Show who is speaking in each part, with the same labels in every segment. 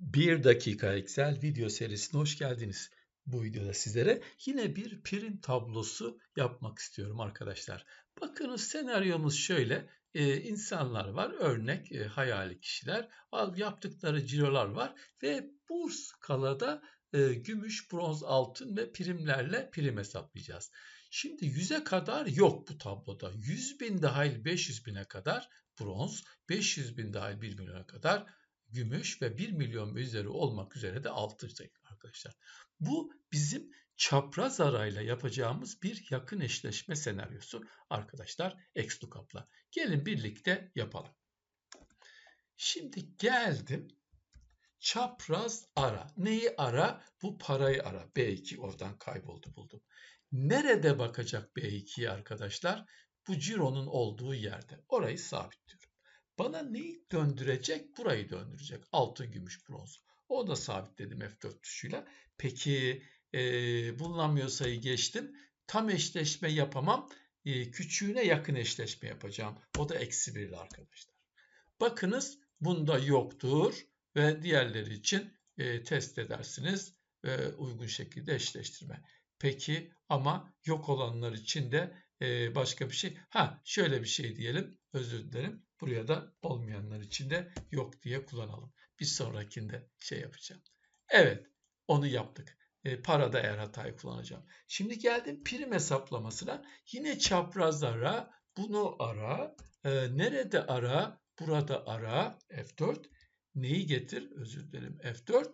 Speaker 1: 1 dakika Excel video serisine hoş geldiniz. Bu videoda sizlere yine bir prim tablosu yapmak istiyorum arkadaşlar. Bakınız senaryomuz şöyle. Ee, insanlar var, örnek e, hayali kişiler, yaptıkları cirolar var ve bu skalada e, gümüş, bronz, altın ve primlerle prim hesaplayacağız. Şimdi 100'e kadar yok bu tabloda. 100 bin dahil 500 bine kadar bronz, 500 bin dahil 1 milyona kadar gümüş ve 1 milyon üzeri olmak üzere de altın arkadaşlar. Bu bizim çapraz arayla yapacağımız bir yakın eşleşme senaryosu arkadaşlar XLOOKUP'la. Gelin birlikte yapalım. Şimdi geldim. Çapraz ara. Neyi ara? Bu parayı ara. B2 oradan kayboldu buldum. Nerede bakacak B2'ye arkadaşlar? Bu cironun olduğu yerde. Orayı sabitliyorum. Bana neyi döndürecek? Burayı döndürecek. Altın, gümüş, bronz. O da sabitledim F4 tuşuyla. Peki e, bulunamıyor sayı geçtim. Tam eşleşme yapamam. E, küçüğüne yakın eşleşme yapacağım. O da eksi 1 arkadaşlar. Bakınız bunda yoktur ve diğerleri için e, test edersiniz ve uygun şekilde eşleştirme. Peki ama yok olanlar için de e, başka bir şey. Ha şöyle bir şey diyelim. Özür dilerim. Buraya da olmayanlar için de yok diye kullanalım. Bir sonrakinde şey yapacağım. Evet onu yaptık. E, parada eğer hatayı kullanacağım. Şimdi geldim prim hesaplamasına. Yine çapraz ara. Bunu ara. E, nerede ara? Burada ara. F4. Neyi getir? Özür dilerim. F4.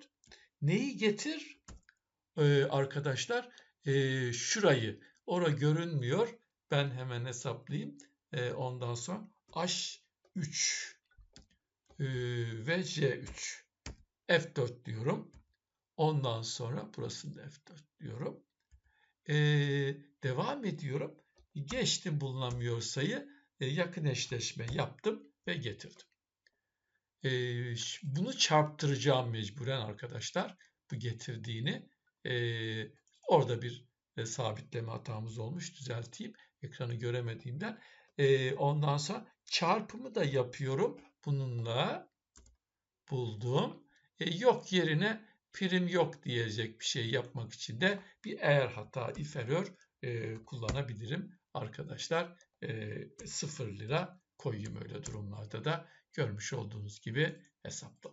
Speaker 1: Neyi getir? Ee, arkadaşlar e, şurayı. Ora görünmüyor. Ben hemen hesaplayayım. E, ondan sonra H3 e, ve J3. F4 diyorum. Ondan sonra burası da F4 diyorum. E, devam ediyorum. Geçtim bulunamıyor sayı. E, yakın eşleşme yaptım ve getirdim. Bunu çarptıracağım mecburen arkadaşlar. Bu getirdiğini. Orada bir sabitleme hatamız olmuş. Düzelteyim. Ekranı göremediğimden. E, ondan sonra çarpımı da yapıyorum. Bununla buldum. E, yok yerine prim yok diyecek bir şey yapmak için de bir eğer hata if error e, kullanabilirim. Arkadaşlar e, 0 lira koyayım öyle durumlarda da görmüş olduğunuz gibi hesapla.